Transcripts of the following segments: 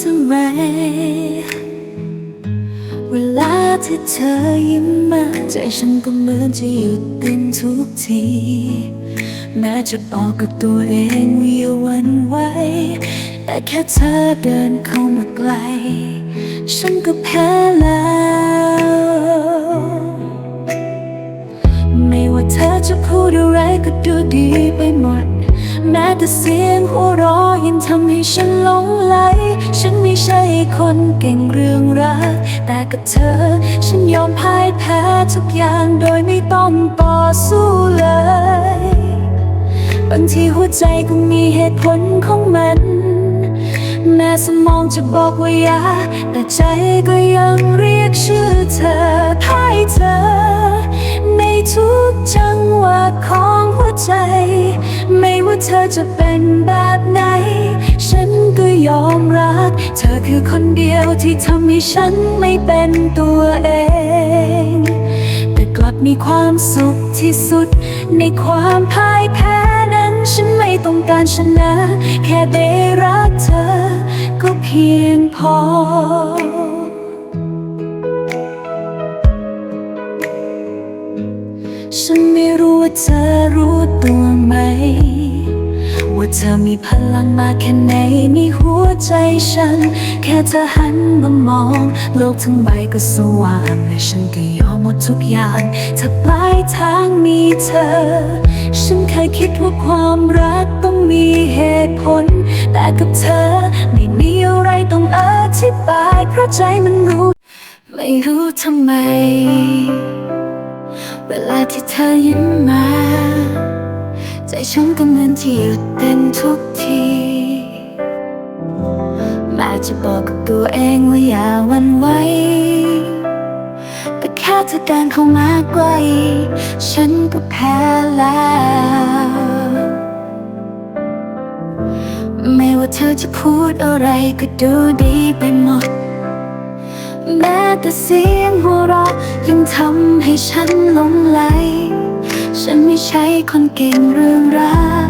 ทำไม เวลาที่เธอยิ้มมาใจฉันก็เหมือนจะหยุดเต้นทุกที แม้จะบอกกับตัวเองว่าอย่าหวันไหวแต่แค่เธอเดินเข้ามาใกล้ฉันก็แพ้แล้ว ไม่ว่าเธอจะพูดอะไรก็ดูดีไปหมด แม้แต่เสียงหัวเราะยังทำให้ฉันหลงไหล ฉันไม่ใช่คนเก่งเรื่องรัก แต่กับเธอ ฉันยอมพ่ายแพ้ทุกอย่างโดยไม่ต้องต่อสู้เลย บางทีหัวใจก็มีเหตุผลของมัน แม้สมองจะบอกว่าอย่าแต่ใจก็ยังเรียกชื่อเธอให้เธอ ว่าเธอจะเป็นแบบไหน ฉันก็ยอมรัก เธอคือคนเดียวที่ทำให้ฉันไม่เป็นตัวเอง แต่กลับมีความสุขที่สุด ในความพ่ายแพ้นั้น ฉันไม่ต้องการชนะ แค่ได้รักเธอ ก็เพียงพอฉันไม่รู้ว่าเธอรู้ตัวไหม ว่าเธอมีพลังมากแค่ไหนในหัวใจฉัน แค่เธอหันมามอง โลกทั้งใบก็สว่างและฉันก็ยอมหมดทุกอย่างถ้าปลายทางมีเธอ ฉันเคยคิดว่าความรักต้องมีเหตุผล แต่กับเธอไม่มีอะไรต้องอธิบายเพราะใจมันรู้ ไม่รู้ทำไม เวลาที่เธอยิ้มมา ฉันก็เหมือนที่หยุดเต้นทุกทีแม้จะบอกกับตัวเองว่าอย่าหวันไหวแต่แค่เธอเดินเข้ามาใกล้ฉันก็แพ้แล้ว ไม่ว่าเธอจะพูดอะไรก็ดูดีไปหมด แม้แต่เสียงหัวเราะยังทำให้ฉันหลงไหล ฉันไม่ใช่คนเก่งเรื่องรัก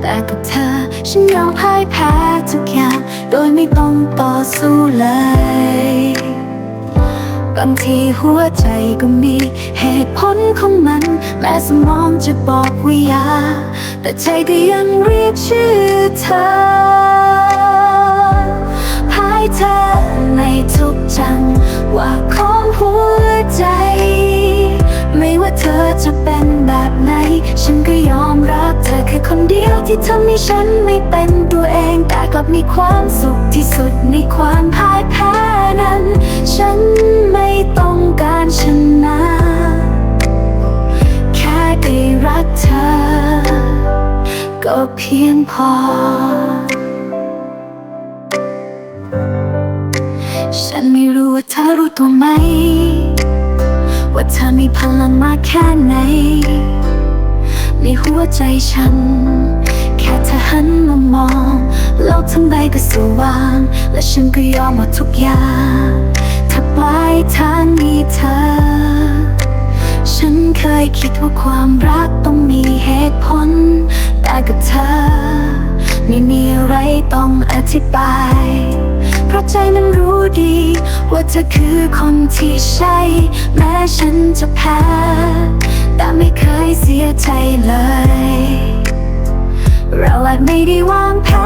แต่กับเธอฉันยอมพ่ายแพ้ทุกอย่างโดยไม่ต้องต่อสู้เลย บางทีหัวใจก็มีเหตุผลของมัน แม้สมองจะบอกว่าอย่าแต่ใจก็ยังเรียกชื่อเธอพายเธอในทุกจังหวะของหัวใจ ที่ทำให้ฉันไม่เป็นตัวเอง แต่กลับมีความสุขที่สุดในความพ่ายแพ้นั้น ฉันไม่ต้องการชนะ แค่ได้รักเธอ ก็เพียงพอ ฉันไม่รู้ว่าเธอรู้ตัวไหม ว่าเธอมีพลังมากแค่ไหนในหัวใจฉัน ค่เธอหันมามอง โลกทั้งใบก็สว่าง และฉันก็ยอมหมดทุกอย่างถ้าปลายทางมีเธอ ฉันเคยคิดว่าความรักต้องมีเหตุผล แต่กับเธอ ไม่มีอะไรต้องอธิบาย เพราะใจนั้นรู้ดี ว่าเธอคือคนที่ใช่ แม้ฉันจะแพ้ แต่ไม่เคยเสียใจเลย เราอาจไม่ได้วางแผน